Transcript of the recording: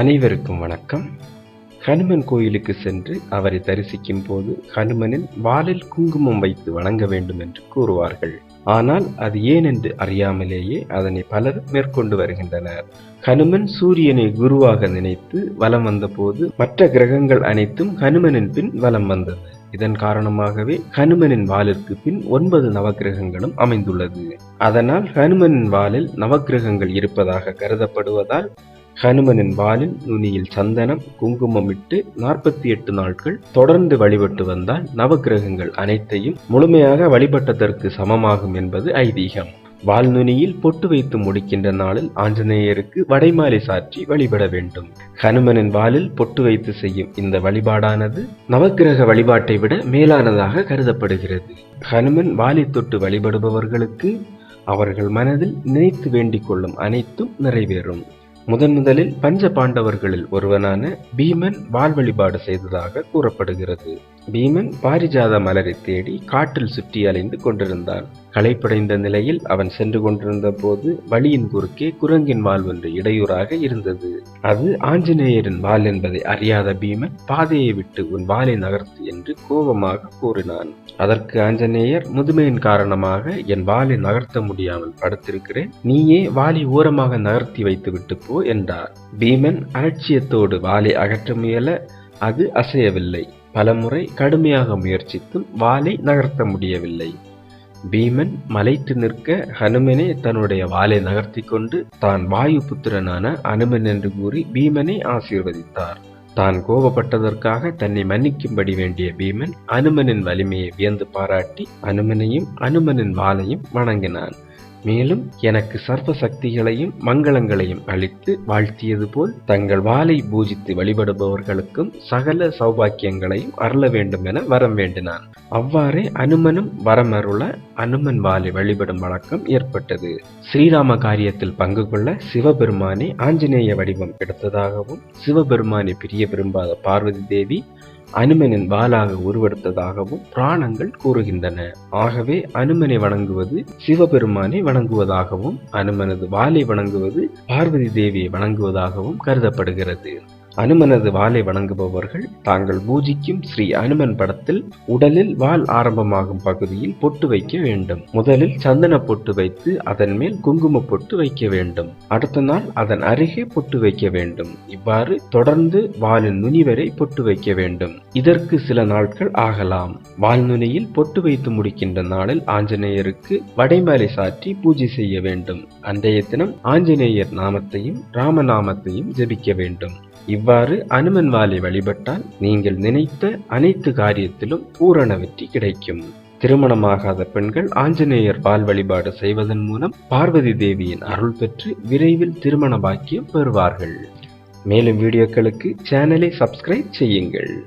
அனைவருக்கும் வணக்கம். ஹனுமன் கோயிலுக்கு சென்று அவரை தரிசிக்கும் போது ஹனுமனின் வாலில் குங்குமம் வைத்து வணங்க வேண்டும் என்று கூறுவார்கள். ஆனால் அது ஏன் என்று அறியாமலேயே அதனை பலர் மேற்கொண்டு வருகின்றனர். ஹனுமன் சூரியனை குருவாக நினைத்து வலம் வந்தபோது மற்ற கிரகங்கள் அனைத்தும் ஹனுமனின் பின் வலம் வந்தது இதன் காரணமாகவே ஹனுமனின் வாலிற்கு பின் ஒன்பது நவக்கிரகங்களும் அமைந்துள்ளது. அதனால் ஹனுமனின் வாலில் நவக்கிரகங்கள் இருப்பதாக கருதப்படுவதால் ஹனுமனின் வாலின் நுனியில் சந்தனம் குங்குமம் இட்டு நாற்பத்தி எட்டு நாட்கள் தொடர்ந்து வழிபட்டு வந்தால் நவக்கிரகங்கள் அனைத்தையும் முழுமையாக வழிபட்டதற்கு சமமாகும் என்பது ஐதீகம். வால்நுனியில் பொட்டு வைத்து முடிக்கின்ற நாளில் ஆஞ்சநேயருக்கு வடைமாலை சாற்றி வழிபட வேண்டும். ஹனுமனின் வாலில் பொட்டு வைத்து செய்யும் இந்த வழிபாடானது நவக்கிரக வழிபாட்டை விட மேலானதாக கருதப்படுகிறது. ஹனுமன் வாலி தொட்டு வழிபடுபவர்களுக்கு அவர்கள் மனதில் நினைத்து வேண்டிக் கொள்ளும் அனைத்தும் நிறைவேறும். முதன் முதலில் பஞ்ச பாண்டவர்களில் ஒருவனான பீமன் வால் வழிபாடு செய்ததாக கூறப்படுகிறது. பீமன் பாரிஜாத மலரை தேடி காட்டில் சுற்றி அலைந்து கொண்டிருந்தான். களைப்படைந்த நிலையில் அவன் சென்று கொண்டிருந்த போது வழியின் குறுக்கே குரங்கின் வால் ஒன்று இடையூறாக இருந்தது. அது ஆஞ்சநேயரின் வால் என்பதை அறியாத பீமன் பாதையை விட்டு உன் வாலை நகர்த்து என்று கோபமாக கூறினான். அதற்கு ஆஞ்சநேயர் முதுமையின் காரணமாக என் வாலை நகர்த்த முடியாமல் படுத்திருக்கிறேன். நீயே வாலி ஓரமாக நகர்த்தி வைத்துவிட்டு போ என்றார். பீமன் அலட்சியத்தோடு வாலை அகற்ற முயல அது அசையவில்லை. பலமுறை கடுமையாக முயற்சித்தும் வாலை நகர்த்த முடியவில்லை. பீமன் மலைத்து நிற்க ஹனுமனே தன்னுடைய வாளை நகர்த்தி கொண்டு தான் வாயு புத்திரனான அனுமன் என்று கூறி பீமனை ஆசீர்வதித்தார். தான் கோபப்பட்டதற்காக தன்னை மன்னிக்கும்படி வேண்டிய பீமன் அனுமனின் வலிமையை வியந்து பாராட்டி அனுமனையும் அனுமனின் வாளையும் வணங்கினான். மேலும் எனக்கு சர்வ சக்திகளையும் மங்களங்களையும் அளித்து வாழ்த்தியது போல் தங்கள் வாளை பூஜித்து வழிபடுபவர்களுக்கும் சகல சௌபாக்கியங்களையும் அருள வேண்டும் என வரம் வேண்டினான். அவ்வாறே அனுமனும் வரம் அருள அனுமன் வாளை வழிபடும் வழக்கம் ஏற்பட்டது. ஸ்ரீராம காரியத்தில் பங்கு கொள்ள சிவபெருமானே ஆஞ்சநேய வடிவம் எடுத்ததாகவும் சிவபெருமானை பிரிய விரும்பாத பார்வதி தேவி அனுமனின் வாளாக உருவெடுத்ததாகவும் புராணங்கள் கூறுகின்றன. ஆகவே அனுமனை வணங்குவது சிவபெருமானை வணங்குவதாகவும் அனுமனது வாளை வணங்குவது பார்வதி தேவியை வணங்குவதாகவும் கருதப்படுகிறது. அனுமனது வாளை வணங்குபவர்கள் தாங்கள் பூஜிக்கும் ஸ்ரீ அனுமன் படத்தில் உடலில் வால் ஆரம்பமாகும் பகுதியில் பொட்டு வைக்க வேண்டும். முதலில் சந்தன பொட்டு வைத்து அதன் மேல் குங்கும பொட்டு வைக்க வேண்டும். அடுத்த நாள் அதன் அருகே பொட்டு வைக்க வேண்டும். இவ்வாறு தொடர்ந்து வாலின் நுனி வரை பொட்டு வைக்க வேண்டும். இதற்கு சில நாட்கள் ஆகலாம். வால் நுனியில் பொட்டு வைத்து முடிக்கின்ற நாளில் ஆஞ்சநேயருக்கு வடைமாலை சாற்றி பூஜை செய்ய வேண்டும். அன்றைய தினம் ஆஞ்சநேயர் நாமத்தையும் ராமநாமத்தையும் ஜெபிக்க வேண்டும். இவ்வாறு அனுமன் வாலை வழிபட்டால் நீங்கள் நினைத்த அனைத்து காரியத்திலும் பூரண வெற்றி கிடைக்கும். திருமணமாகாத பெண்கள் ஆஞ்சநேயர் பால் வழிபாடு செய்வதன் மூலம் பார்வதி தேவியின் அருள் பெற்று விரைவில் திருமண பாக்கியம் பெறுவார்கள். மேலும் வீடியோக்களுக்கு சேனலை சப்ஸ்கிரைப் செய்யுங்கள்.